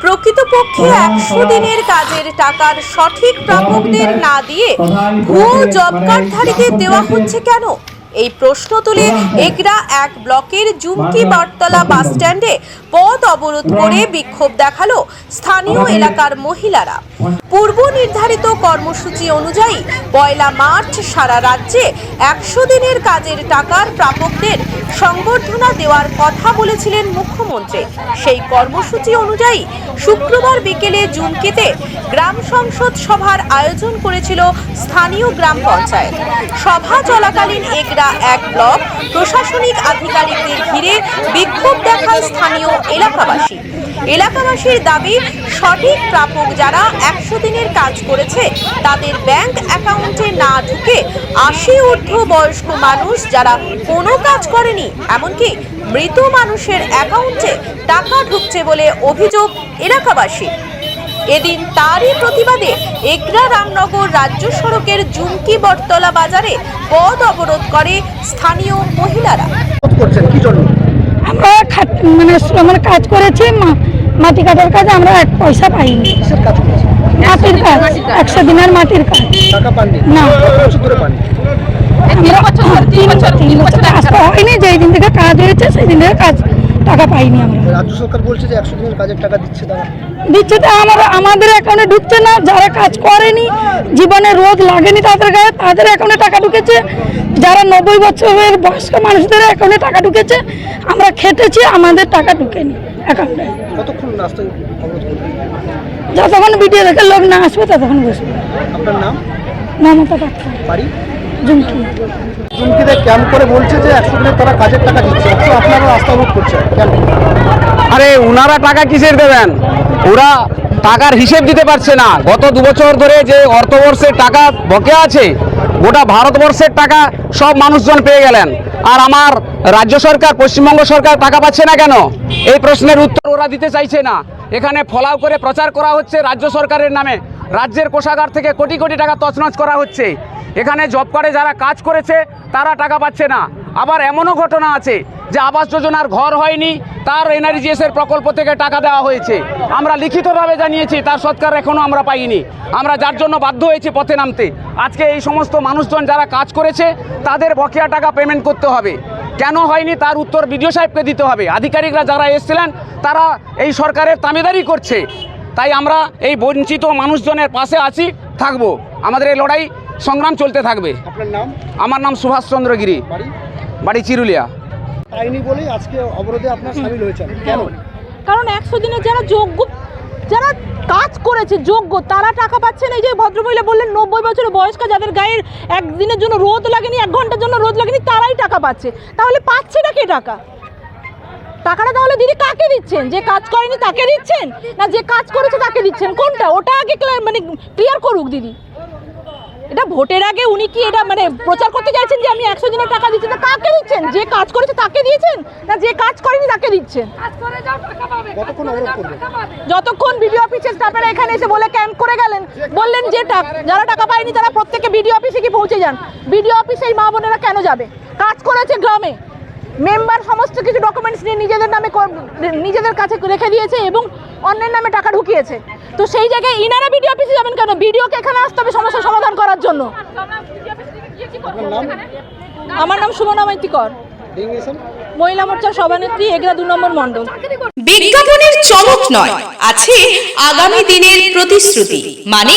প্রকৃতপক্ষে একশো দিনের কাজের টাকার সঠিক প্রাপকদের না দিয়ে ভুয়ো জব কার্ডধারীদের দেওয়া হচ্ছে কেন? এই প্রশ্ন তুলে এগরা এক ব্লকের জুমকি বারতলা বাস স্ট্যান্ডে পথ অবরোধ করে বিক্ষোভ দেখাল স্থানীয় এলাকার মহিলারা। পূর্ব নির্ধারিত কর্মসূচি অনুযায়ী পয়লা মার্চ সারা রাজ্যে একশো দিনের কাজের টাকার প্রাপকদের সংবর্ধনা দেওয়ার কথা বলেছিলেন মুখ্যমন্ত্রী। সেই কর্মসূচি অনুযায়ী শুক্রবার বিকেলে জুমকিতে গ্রাম সংসদ সভার আয়োজন করেছিল স্থানীয় গ্রাম পঞ্চায়েত। সভা চলাকালীন এগরা এক ব্লক প্রশাসনিক আধিকারিকদের ঘিরে বিক্ষোভ দেখায় স্থানীয় এলাকাবাসী। এলাকাবাসীর দাবি, সঠিক প্রাপক যারা একশো দিনের কাজ করেছে, তাদের ব্যাংক অ্যাকাউন্টে না ঢুকে আশি ঊর্ধ্ব বয়স্ক মানুষ যারা কোনো কাজ করেনি, এমনকি মৃত মানুষের অ্যাকাউন্টে টাকা ঢুকছে বলে অভিযোগ এলাকাবাসী এদিন তারই প্রতিবাদে এগরা রামনগর রাজ্য সড়কের জুমকি বটতলা বাজারে পথ অবরোধ করে স্থানীয় মহিলারা। করছেন, কি জন্য? আমরা মানে মানে কাজ করেছি মা- মাটি কাটার কাজে আমরা এক পয়সা পাইনি। মাটির কাজ একশো দিনের মাটির কাজ। না। হয়নি যেই দিন থেকে কাজ হয়েছে সেই দিন থেকে কাজ টাকা পাইনি আমরা। রাজ্য সরকার বলছে যে একশো দিনের কাজের টাকা দিচ্ছে তারা। দিচ্ছে তো আমার আমাদের অ্যাকাউন্টে ঢুকছে না যারা কাজ করেনি জীবনে রোদ লাগেনি তাদের গায়ে তাদের অ্যাকাউন্টে টাকা ঢুকেছে। যারা নব্বই বছরের বয়স্ক মানুষদের অ্যাকাউন্টে টাকা ঢুকেছে আমরা খেটেছি আমাদের টাকা ঢুকেনি অ্যাকাউন্টে যতক্ষণ ভিডিও দেখে লোক না আসবে ততক্ষণ বসবে। আপনার নাম? মমতা পাত্র বাড়ি? জুমকি ক্যাম্প করে বলছে যে একশো দিনের তারা কাজের টাকা দিচ্ছে। আপনারা রাস্তা অবরোধ করছেন। কেন? আরে ওনারা টাকা কিসের দেবেন? ওরা টাকার হিসেব দিতে পারছে না। গত দু বছর ধরে যে অর্থবর্ষের টাকা বকেয়া আছে, গোটা ভারতবর্ষের টাকা সব মানুষজন পেয়ে গেলেন। আর আমার রাজ্য সরকার, পশ্চিমবঙ্গ সরকার টাকা পাচ্ছে না কেন? এই প্রশ্নের উত্তর ওরা দিতে চাইছে না। এখানে ফলাও করে প্রচার করা হচ্ছে রাজ্য সরকারের নামে। রাজ্যের কোষাগার থেকে কোটি কোটি টাকা তছনছ করা হচ্ছে। এখানে জব কার্ডে যারা কাজ করেছে, তারা টাকা পাচ্ছে না। আবার এমনও ঘটনা আছে যে আবাস যোজনার ঘর হয়নি তার এনআরজিএস এর প্রকল্প থেকে টাকা দেওয়া হয়েছে। আমরা লিখিতভাবে জানিয়েছি তার সৎকার এখনও আমরা পাইনি। আমরা যার জন্য বাধ্য হয়েছি পথে নামতে আজকে এই সমস্ত মানুষজন যারা কাজ করেছে তাদের বকেয়া টাকা পেমেন্ট করতে হবে। কেন হয়নি তার উত্তর বিডিও সাহেবকে দিতে হবে। আধিকারিকরা যারা এসেছিলেন তারা এই সরকারের তামেদারি করছে। তাই আমরা এই বঞ্চিত মানুষজনের পাশে আছি থাকব। আমাদের এই লড়াই সংগ্রাম চলতে থাকবে। আপনার নাম? আমার নাম সুভাষচন্দ্র গিরি। বাড়ি চিরুলিয়া। পাইনি বলেই আজকে অবরোধে আপনার সামিল হয়েছেন। কেন? কারণ একশো দিনের যারা যোগ্য যারা কাজ করেছে যোগ্য তারা টাকা পাচ্ছে না এই যে ভদ্রমহিলা বললেন নব্বই বছরের বয়স্ক যাদের গায়ের একদিনের জন্য রোদ লাগেনি এক ঘণ্টার জন্য রোদ লাগেনি তারাই টাকা পাচ্ছে। তাহলে পাচ্ছে না কে টাকা? টাকাটা তাহলে দিদি কাকে দিচ্ছেন? যে কাজ করেনি তাকে দিচ্ছেন? না যে কাজ করেছে তাকে দিচ্ছেন? কোনটা? ওটা আগে মানে ক্লিয়ার করুক দিদি। এটা ভোটের আগে উনি কি এটা মানে প্রচার করতে চাইছেন যে আমি একশো দিনের টাকা দিচ্ছি? না কাকে দিচ্ছেন? যে কাজ করেছে তাকে দিয়েছেন? না যে কাজ করেনি তাকে দিচ্ছেন? যতক্ষণ বিডিও অফিসের স্টাফেরা এখানে এসে বলে ক্যাম্প করে গেলেন বললেন যে টাক- যারা টাকা পায়নি তারা প্রত্যেকে বিডিও অফিসে কি পৌঁছে যান। বিডিও অফিসে এই মা বোনেরা কেন যাবে? কাজ করেছে গ্রামে। মেম্বার সমস্ত কিছু ডকুমেন্টস নিয়ে নিজেদের নামে নিজেদের কাছে রেখে দিয়েছে এবং অন্যের নামে টাকা ঢুকিয়েছে। তো সেই জায়গায় ইনারা বিডিও অফিসে যাবেন কেন? বিডিওকে এখানে আসতে হবে সমস্যার সমাধান করার জন্য। আমার নাম সুমনা ডিঙ্গেশন মহিলা মোর্চার সভানেত্রী এগরা দু নম্বর মণ্ডল। বিজ্ঞাপনের চমক নয়, আছে আগামী দিনের প্রতিশ্রুতি। মানে